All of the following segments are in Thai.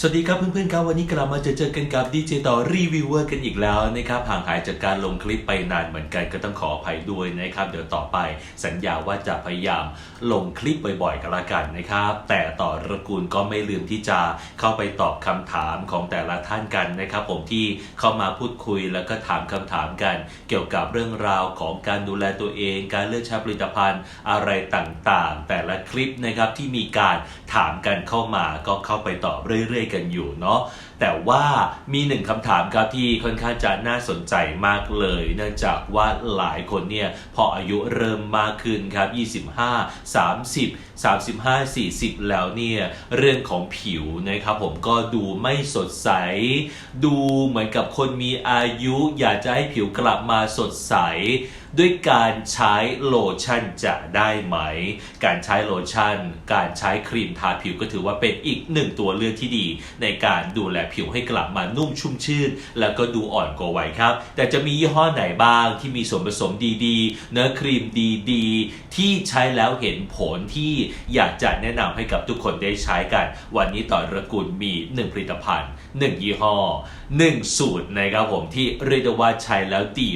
สวัสดีครับเพื่อนๆครับวันนี้กลับมาเจอเจอกันกับดีเจต่อรีวิวเวอร์กันอีกแล้วนะครับห่างหายจากการลงคลิปไปนานเหมือนกันก็ต้องขออภัยด้วยนะครับ เดี๋ยวต่อไปสัญญาว่าจะพยายามลงคลิปบ่อยๆกันละกันนะครับ แต่ต่อระกูลก็ไม่ลืมที่จะเข้าไปตอบคำถามของแต่ละท่านกันนะครับ ผมที่เข้ามาพูดคุยแล้วก็ถามคำถามกัน เกี่ยวกับเรื่องราวของการดูแลตัวเอง การเลือกใช้ผลิตภัณฑ์อะไรต่างๆ แต่ละคลิปนะครับที่มีการถามกันเข้ามาก็เข้าไปตอบเรื่อยๆกันอยู่เนาะแต่ว่ามีหนึ่งคำถามครับที่ค่อนข้างจะน่าสนใจมากเลย เนื่องจากว่าหลายคนเนี่ยพออายุเริ่มมากขึ้นครับ 25 30 35 40 แล้วเนี่ยเรื่องของผิวนะครับผมก็ดูไม่สดใส ดูเหมือนกับคนมีอายุ อยากจะให้ผิวกลับมาสดใส ด้วยการใช้โลชั่นจะได้ไหม การใช้โลชั่น การใช้ครีมทาผิวก็ถือว่าเป็นอีกหนึ่งตัวเลือกที่ดี ในการดูแลผิวให้กลับมานุ่มชุ่มชื่น แล้วก็ดูอ่อนกว่าวัยครับ แต่จะมียี่ห้อไหนบ้างที่มีส่วนผสมดีๆ เนื้อครีมดีๆ ที่ใช้แล้วเห็นผลที่อยากจะแนะนำให้กับทุกคนได้ใช้กัน วันนี้ต่อระกูลมี 1 ผลิตภัณฑ์ 1 ยี่ห้อ 1 สูตรนะครับผมที่เรียกได้ว่าใช้แล้วดี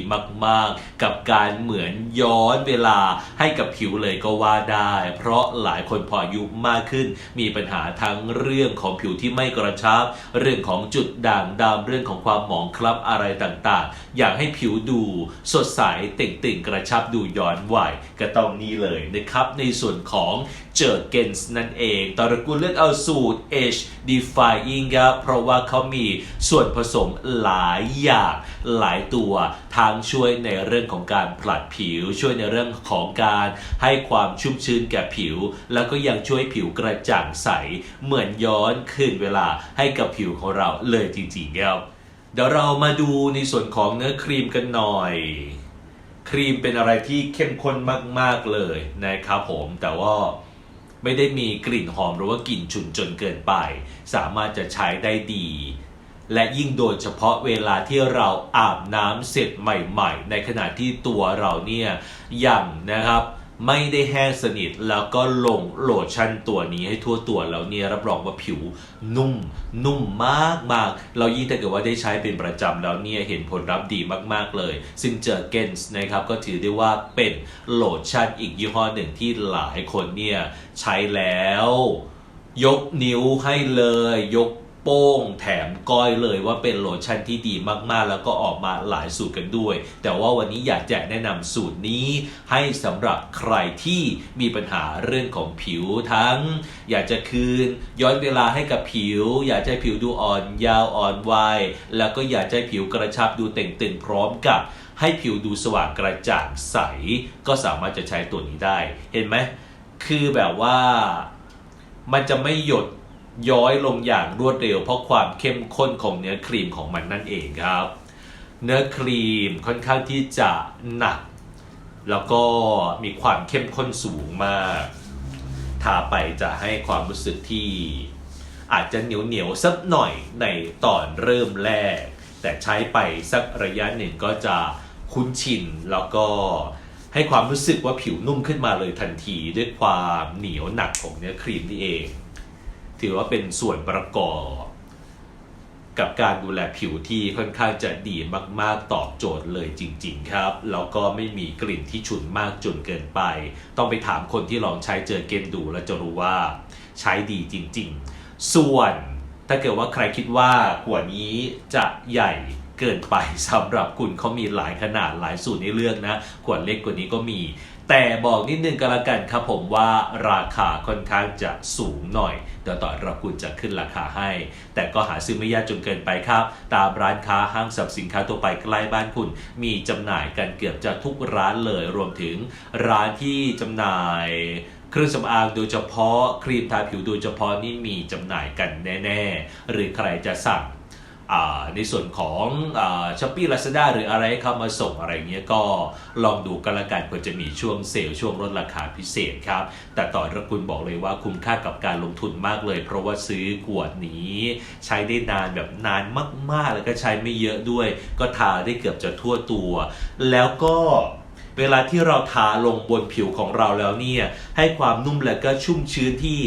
มากๆ กับการเหมือนย้อนเวลาให้กับผิวเลยก็ว่าได้ เพราะหลายคนพออายุมากขึ้น มีปัญหาทั้งเรื่องของผิวที่ไม่กระชับ เรื่องของจุดด่างดำเรื่องของความหมองคล้ำอะไรต่างๆ อยากให้ผิวดูสดใสเต่งตึงกระชับดูย้อนวัยก็ต้องนี่เลยนะครับ ในส่วนของเจอเกนส์นั่นเองตระกูลเลือกเอาสูตร H Defying ครับเพราะว่าเขามีส่วนผสมหลายอย่างหลายตัว ทั้งช่วยในเรื่องของการผลัดผิว ช่วยในเรื่องของการให้ความชุ่มชื้นแก่ผิว แล้วก็ยังช่วยผิวกระจ่างใส เหมือนย้อนคืนเวลาให้กับผิวของเราเลยจริงๆครับเดี๋ยวเรามาดูในส่วนของเนื้อครีมกันหน่อย ครีมเป็นอะไรที่เข้มข้นมากๆเลยนะครับผมแต่ว่าไม่ได้มีกลิ่นหอมหรือว่ากลิ่นฉุนจนเกินไป สามารถจะใช้ได้ดี และยิ่งโดยเฉพาะเวลาที่เราอาบน้ำเสร็จใหม่ ๆ ในขณะที่ตัวเราเนี่ยยังนะครับไม่ได้แห้งสนิทแล้วก็ลงโลชั่นตัวนี้ให้ทั่วตัวแล้วเนี่ยรับรองว่าผิวนุ่ม นุ่มมากมากเรายิ่งถ้าเกิดว่าได้ใช้เป็นประจำแล้วเนี่ยเห็นผลลัพธ์ดีมากๆเลย ซึ่งเจอเกนส์นะครับก็ถือได้ว่าเป็นโลชั่นอีกยี่ห้อหนึ่งที่หลายคนเนี่ยใช้แล้ว ยกนิ้วให้เลยยก โป้งแถมก้อยเลยว่าเป็นโลชั่นที่ดีมากๆ แล้วก็ออกมาหลายสูตรกันด้วย แต่ว่าวันนี้อยากจะแนะนำสูตรนี้ ให้สำหรับใครที่มีปัญหาเรื่องของผิวทั้ง อยากจะคืนย้อนเวลาให้กับผิว อยากจะให้ผิวดูอ่อนยาวอ่อนวัยแล้วก็อยากจะให้ผิวกระชับดูเต่งตึงพร้อมกับให้ผิวดูสว่างกระจ่างใส ก็สามารถจะใช้ตัวนี้ได้ เห็นไหมคือแบบว่ามันจะไม่หยด ย้อยลงอย่างรวดเร็ว เพราะความเข้มข้นของเนื้อครีมของมันนั่นเองครับ เนื้อครีมค่อนข้างที่จะหนัก แล้วก็มีความเข้มข้นสูงมาก ทาไปจะให้ความรู้สึกที่อาจจะเหนียวเหนียวสักหน่อยในตอนเริ่มแรก แต่ใช้ไปสักระยะหนึ่งก็จะคุ้นชินแล้วก็ให้ความรู้สึกว่าผิวนุ่มขึ้นมาเลยทันทีด้วยความเหนียวหนักของเนื้อครีมนี่เอง ถือว่าเป็นส่วนประกอบ กับการดูแลผิวที่ค่อนข้างจะดีมากๆตอบโจทย์เลยจริง ๆ ครับ แล้วก็ไม่มีกลิ่นที่ฉุนมากจนเกินไป ต้องไปถามคนที่ลองใช้เจอเกนดูแล้วจะรู้ว่าใช้ดีจริง ๆ ส่วนถ้าเกิดว่าใครคิดว่าขวดนี้จะใหญ่เกินไปสำหรับคุณเขามีหลายขนาดหลายสูตรให้เลือกนะ ขวดเล็กกว่านี้ก็มี แต่บอกนิดนึงก็แล้วกันครับผมว่าราคาค่อนข้างจะสูงหน่อยเดี๋ยวต่อเราคุณจะขึ้นราคาให้ แต่ก็หาซื้อไม่ยากจนเกินไปครับ ตามร้านค้าห้างสรรพสินค้าทั่วไปใกล้บ้านคุณ มีจำหน่ายกันเกือบจะทุกร้านเลยรวมถึงร้านที่จำหน่ายเครื่องสำอางโดยเฉพาะครีมทาผิวโดยเฉพาะนี่มีจำหน่ายกันแน่ ๆ หรือใครจะสั่ง ในส่วนของช้อปปี้ลาซาด้าหรืออะไรเข้ามาส่งอะไรเงี้ยก็ลองดูกันละกันเผื่อจะมีช่วงเซลล์ช่วงลดราคาพิเศษครับ แต่ต่อระคุณบอกเลยว่าคุ้มค่ากับการลงทุนมากเลย เพราะว่าซื้อขวดนี้ ใช้ได้นานแบบนานมากๆ แล้วก็ใช้ไม่เยอะด้วย ก็ทาได้เกือบจะทั่วตัว แล้วก็เวลาที่เราทาลงบนผิวของเราแล้วเนี่ยให้ความนุ่มและก็ชุ่มชื้นที่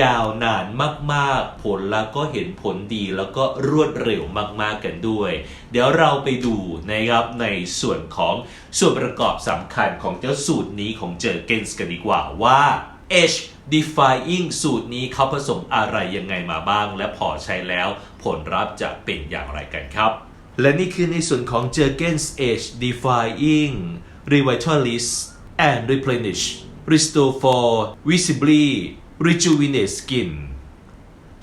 ยาวนานมากๆ ผลแล้วก็เห็นผลดีแล้วก็รวดเร็วมากๆกันด้วย เดี๋ยวเราไปดูนะครับในส่วนของส่วนประกอบสำคัญของเจ้าสูตรนี้ของเจอเกนส์กันดีกว่าว่า H defying สูตรนี้เขาผสมอะไรยังไงมาบ้าง และพอใช้แล้วผลลัพธ์จะเป็นอย่างไรกันครับ และนี่คือในส่วนของ Jergens Age Defying Revitalist and Replenish Restore for Visibly Rejuvenate Skin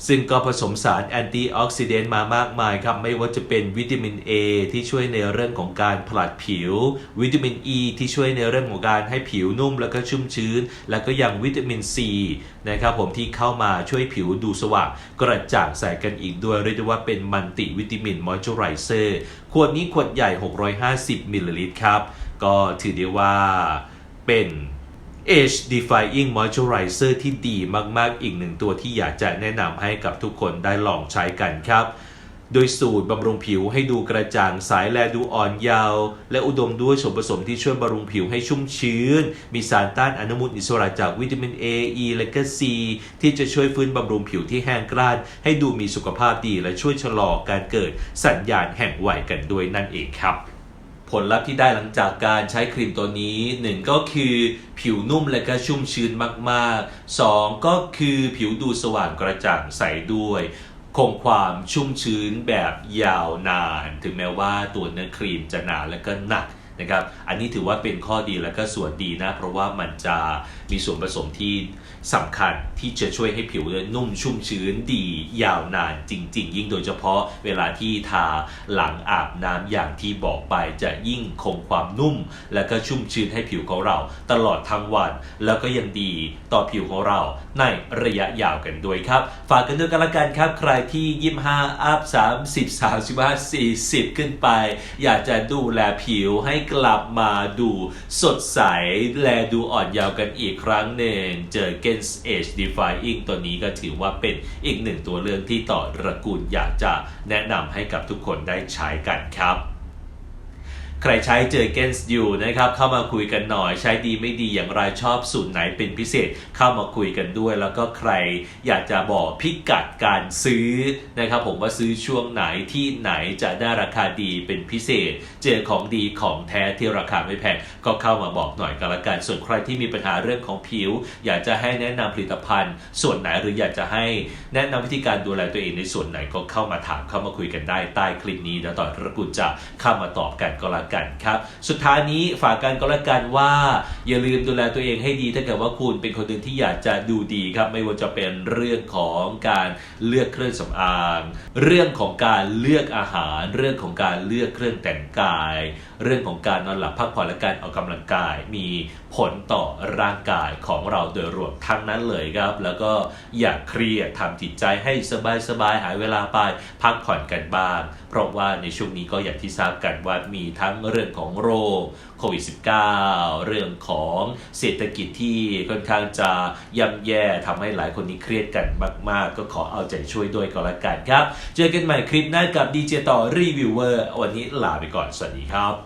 ซึ่งก็ผสมสารแอนตี้ออกซิเดนต์มามากมายครับ ไม่ว่าจะเป็นวิตามิน A ที่ช่วยในเรื่องของการผลัดผิว วิตามิน E ที่ช่วยในเรื่องของการให้ผิวนุ่มแล้วก็ชุ่มชื้น แล้วก็ยังวิตามิน C นะครับผมที่เข้ามาช่วยผิวดูสว่างกระจ่างใสกันอีกด้วยเรียกได้ว่าเป็นมัลติวิตามินมอยเจอไรเซอร์ขวดนี้ขวดใหญ่ 650มิลลิลิตรครับ ก็ถือได้ว่าเป็น Age Defying Moisturizer ที่ดีมากๆ อีกหนึ่งตัวที่อยากจะแนะนำให้กับทุกคนได้ลองใช้กันครับ โดยสูตรบำรุงผิวให้ดูกระจ่างใสแลดูอ่อนเยาว์และอุดมด้วยส่วนผสมที่ช่วยบำรุงผิวให้ชุ่มชื้น มีสารต้านอนุมูลอิสระจากวิตามิน A E และก็ C ที่จะช่วยฟื้นบำรุงผิวที่แห้งกร้าน ให้ดูมีสุขภาพดีและช่วยชะลอการเกิดสัญญาณแห่งวัยกันด้วยนั่นเองครับ ผลลัพธ์ที่ได้หลังจากการใช้ครีมตัวนี้ 1 ก็คือผิวนุ่มและก็ชุ่มชื้นมากๆ 2 ก็คือผิวดูสว่างกระจ่างใสด้วย คงความชุ่มชื้นแบบยาวนาน ถึงแม้ว่าตัวเนื้อครีมจะหนาและก็หนักนะครับ อันนี้ถือว่าเป็นข้อดีและก็ส่วนดีนะ เพราะว่ามันจะมีส่วนผสมที่ สำคัญที่จะช่วยให้ผิวเนี่ยนุ่มชุ่มชื้นดียาวนานจริง ๆ ยิ่งโดยเฉพาะเวลาที่ทาหลังอาบน้ำอย่างที่บอกไปจะยิ่งคงความนุ่ม และก็ชุ่มชื้นให้ผิวของเรา ตลอดทั้งวัน แล้วก็ยังดีต่อผิวของเราในระยะยาวกันด้วยครับ ฝากกันด้วยกันละกันครับ ใครที่25อัพ30 35 40ขึ้นไป อยากจะดูแลผิวให้กลับมาดูสดใส และดูอ่อนเยาว์กันอีกครั้งหนึ่งเจอ g e n s Age Defying ตัวนี้ก็ถือว่าเป็นอีกหนึ่งตัวเลือกที่ต่อตระกูลอยากจะแนะนำให้กับทุกคนได้ใช้กันครับ ใครใช้เจอเกนส์อยู่นะครับเข้ามาคุยกันหน่อยใช้ดีไม่ดีอย่างไรชอบสูตรไหนเป็นพิเศษเข้ามาคุยกันด้วย แล้วก็ใครอยากจะบอกพิกัดการซื้อนะครับผมว่าซื้อช่วงไหนที่ไหนจะได้ราคาดีเป็นพิเศษ เจอของดีของแท้ที่ราคาไม่แพงก็เข้ามาบอกหน่อยกันละกันส่วนใครที่มีปัญหาเรื่องของผิว อยากจะให้แนะนำผลิตภัณฑ์ ส่วนไหนหรืออยากจะให้แนะนำวิธีการดูแลตัวเองในส่วนไหนก็เข้ามาถามเข้ามาคุยกันได้ใต้คลิปนี้แล้วต่อระกุลจะเข้ามาตอบกันก็แล้วกันครับ สุดท้ายนี้ฝากกันก็แล้วกันว่า อย่าลืมดูแลตัวเองให้ดีถ้าเกิดว่าคุณเป็นคนหนึ่งที่อยากจะดูดีครับ ไม่ว่าจะเป็นเรื่องของการเลือกเครื่องสำอาง เรื่องของการเลือกอาหาร เรื่องของการเลือกเครื่องแต่งกาย เรื่องของการนอนหลับพักผ่อนและการออกกำลังกายมี ผลต่อร่างกายของเราโดยรวมทั้งนั้นเลยครับ แล้วก็อย่าเครียดทำจิตใจให้สบายๆหายเวลาไปพักผ่อนกันบ้างเพราะว่าในช่วงนี้ก็อย่างที่ทราบกันว่ามีทั้งเรื่องของโรคโควิด -19 เรื่องของเศรษฐกิจที่ค่อนข้างจะย่ำแย่ทำให้หลายคนนี้เครียดกันมาก ๆ ก็ขอเอาใจช่วยด้วยก็แล้วกันครับ เจอกันใหม่คลิปหน้ากับดีเจต่อรีวิวเวอร์วันนี้ลาไปก่อน สวัสดีครับ